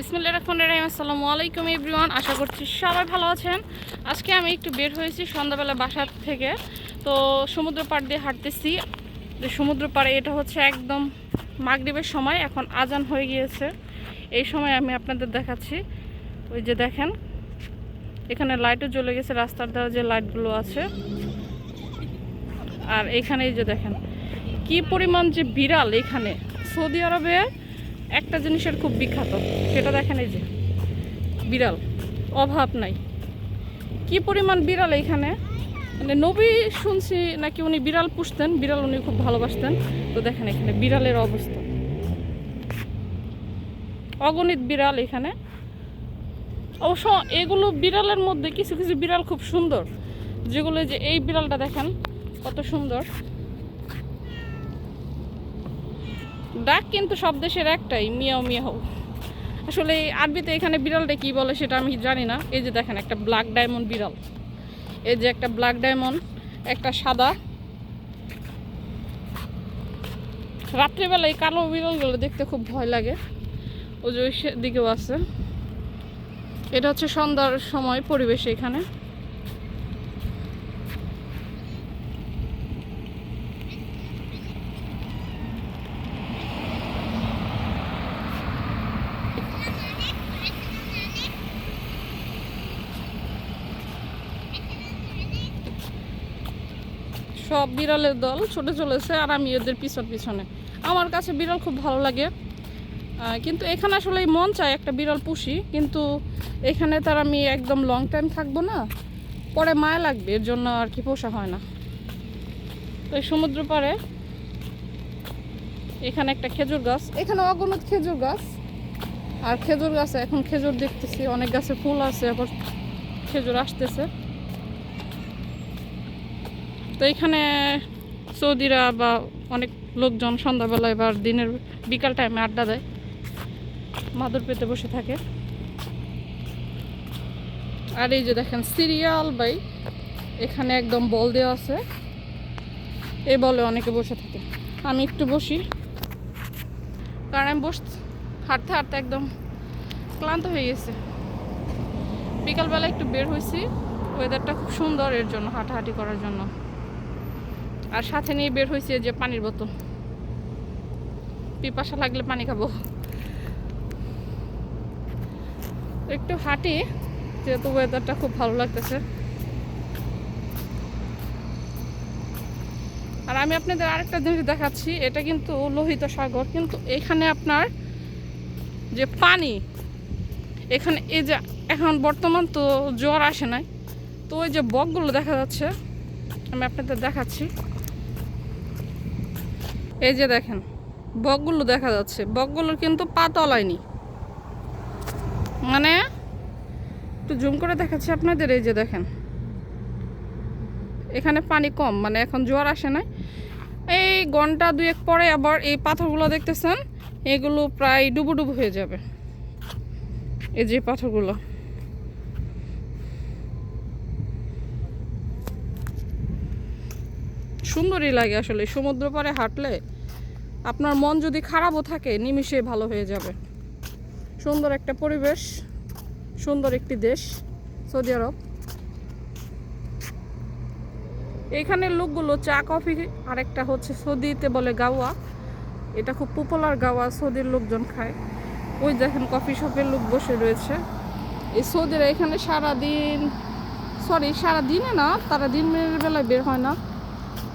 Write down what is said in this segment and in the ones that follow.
বিসমিল্লা রহমান রহিম, আসসালামু আলাইকুম এভরিওয়ান, আশা করছি সবাই ভালো আছেন। আজকে আমি একটু বের হয়েছি সন্ধ্যাবেলা বাসার থেকে, তো সমুদ্র পাড় দিয়ে হাঁটতেছি। যে সমুদ্র পাড়ে এটা হচ্ছে একদম মাগরিবের সময়, এখন আজান হয়ে গিয়েছে। এই সময় আমি আপনাদের দেখাচ্ছি। ওই যে দেখেন, এখানে লাইটও জ্বলে গেছে, রাস্তার দ্বারা যে লাইটগুলো আছে। আর এখানে এই যে দেখেন, কি পরিমাণ যে বিড়াল এখানে। সৌদি আরবে একটা জিনিসের খুব বিখ্যাত, সেটা দেখেন এই যে, বিড়াল, অভাব নাই। কি পরিমাণ বিড়াল এখানে? মানে নবী শুনছি নাকি উনি বিড়াল পুষতেন, বিড়াল উনি খুব ভালোবাসতেন। তো দেখেন এখানে বিড়ালের অবস্থা। অগণিত বিড়াল এখানে। অবশ্য এগুলো বিড়ালের মধ্যে কিছু কিছু বিড়াল খুব সুন্দর। যেগুলো যে, এই বিড়ালটা দেখেন, কত সুন্দর। ডাক কিন্তু সব দেশের একটাই, মিয়াও মিয়াও। আসলে আরবিতে এখানে বিড়ালটা কী বলে সেটা আমি জানি না। এই যে দেখেন একটা ব্ল্যাক ডায়মন্ড বিড়াল। এই যে একটা ব্ল্যাক ডায়মন্ড, একটা সাদা। রাত্রেবেলা এই কালো বিড়ালগুলো দেখতে খুব ভয় লাগে। ওই যে ওই দিকেও আছে। এটা হচ্ছে সন্ধ্যার সময় পরিবেশ এখানে। সব বিড়ালের দল ছুটে চলেছে আর আমি ওদের পিছন পিছনে। আমার কাছে বিড়াল খুব ভালো লাগে। কিন্তু এখানে আসলে মন চায় একটা বিড়াল পুষি, কিন্তু এখানে তার আমি একদম লং টাইম থাকব না, পরে মায়া লাগবে, এর জন্য আর কি পোষা হয় না। তো এই সমুদ্র পাড়ে এখানে একটা খেজুর গাছ, এখানে অগণিত খেজুর গাছ। আর খেজুর গাছে এখন খেজুর দেখতেছি, অনেক গাছে ফুল আছে, আবার খেজুর আসতেছে। তো এখানে সৌদিরা বা অনেক লোকজন সন্ধ্যাবেলায় বা দিনের বিকাল টাইমে আড্ডা দেয়। মাদুর পেতে বসে থাকে। আর এই যে দেখেন, সিরিয়াল বাই এখানে একদম বল দেওয়া আছে। এই বলে অনেকে বসে থাকে। আমি একটু বসি। কারণ আমি বস, হাঁটতে হাঁটতে একদম ক্লান্ত হয়ে গেছে। বিকালবেলা একটু বের হয়েছি। ওয়েদারটা খুব সুন্দর এর জন্য, হাঁটাহাঁটি করার জন্য। আর সাথে নিয়ে বের হয়েছে যে পানির বোতল। পিপাসা লাগলে পানি খাব। একটু হাঁটি, যেহেতু ওয়েদারটা খুব ভালো লাগতেছে। আর আমি আপনাদের আরেকটা জিনিস দেখাচ্ছি, এটা কিন্তু লোহিত সাগর, কিন্তু এখানে আপনার যে পানি, এখানে এই যে এখন বর্তমান তো জ্বর আসে নাই, তো ওই যে বকগুলো দেখা যাচ্ছে, আমি আপনাদের দেখাচ্ছি। এই যে দেখেন, বকগুলো দেখা যাচ্ছে। বকগুলোর কিন্তু পা তলায়নি। মানে একটু জুম করে দেখাচ্ছি আপনাদের, এই যে দেখেন। এখানে পানি কম মানে এখন জোয়ার আসে নাই। এই ঘণ্টা দুয়েক পরে আবার এই পাথরগুলো দেখতেছেন, এগুলো প্রায় ডুবু ডুবু হয়ে যাবে। এই যে পাথরগুলো। সুন্দরই লাগে আসলে। সমুদ্র পাড়ে হাঁটলে আপনার মন যদি খারাপও থাকে, নিমিষে ভালো হয়ে যাবে। সুন্দর একটা পরিবেশ, সুন্দর একটি দেশ, সৌদি আরব। এখানের লোকগুলো চা, কফি, আরেকটা হচ্ছে সৌদিতে বলে গাওয়া। এটা খুব পপুলার গাওয়া, সৌদির লোকজন খায়। ওই দেখেন কফি শপের লোক বসে রয়েছে। এই সৌদিরা এখানে সারা দিন সরি সারা দিনে না, তারা দিনের বেলায় বের হয় না।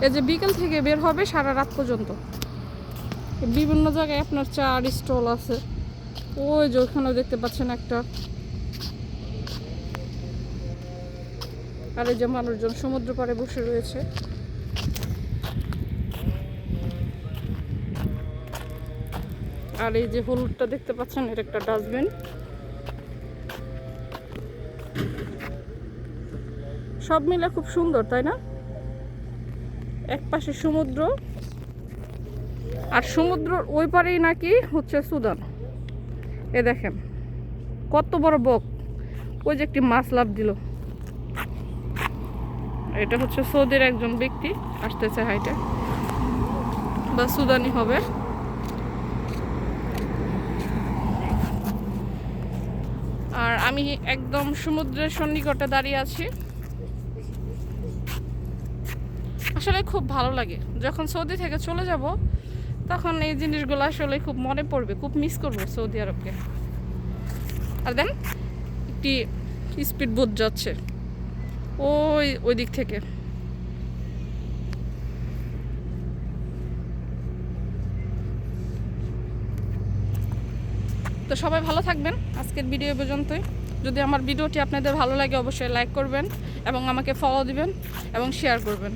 এই যে বিকেল থেকে বের হবে সারা রাত পর্যন্ত। বিভিন্ন জায়গায় আপনার চার স্টল আছে। ওই যে ওখানেও দেখতে পাচ্ছেন একটা। আর এই যে মানুষজন সমুদ্র পাড়ে বসে রয়েছে। আর এই যে হলুদটা দেখতে পাচ্ছেন, এর একটা ডাস্টবিন। সব মিলে খুব সুন্দর, তাই না? এক পাশে সমুদ্র, আর সমুদ্রর ওই পারেই নাকি হচ্ছে সুদান। এ দেখেন, কত বড় বক। ওই যে একটি মাছ লাভ দিল। এটা হচ্ছে সৌদির একজন ব্যক্তি, আসতেছে হাইটে। বা সুদানি হবে। আর আমি একদম সমুদ্রের সন্নিকটে দাঁড়িয়ে আছি। আসলে খুব ভালো লাগে। যখন সৌদি থেকে চলে যাব, তখন এই জিনিসগুলো আসলে খুব মনে পড়বে, খুব মিস করব সৌদি আরবকে। আর দেন, একটি স্পিড বোট যাচ্ছে, ওই ওই দিক থেকে। তো সবাই ভালো থাকবেন, আজকের ভিডিও পর্যন্তই। যদি আমার ভিডিওটি আপনাদের ভালো লাগে, অবশ্যই লাইক করবেন এবং আমাকে ফলো দিবেন এবং শেয়ার করবেন।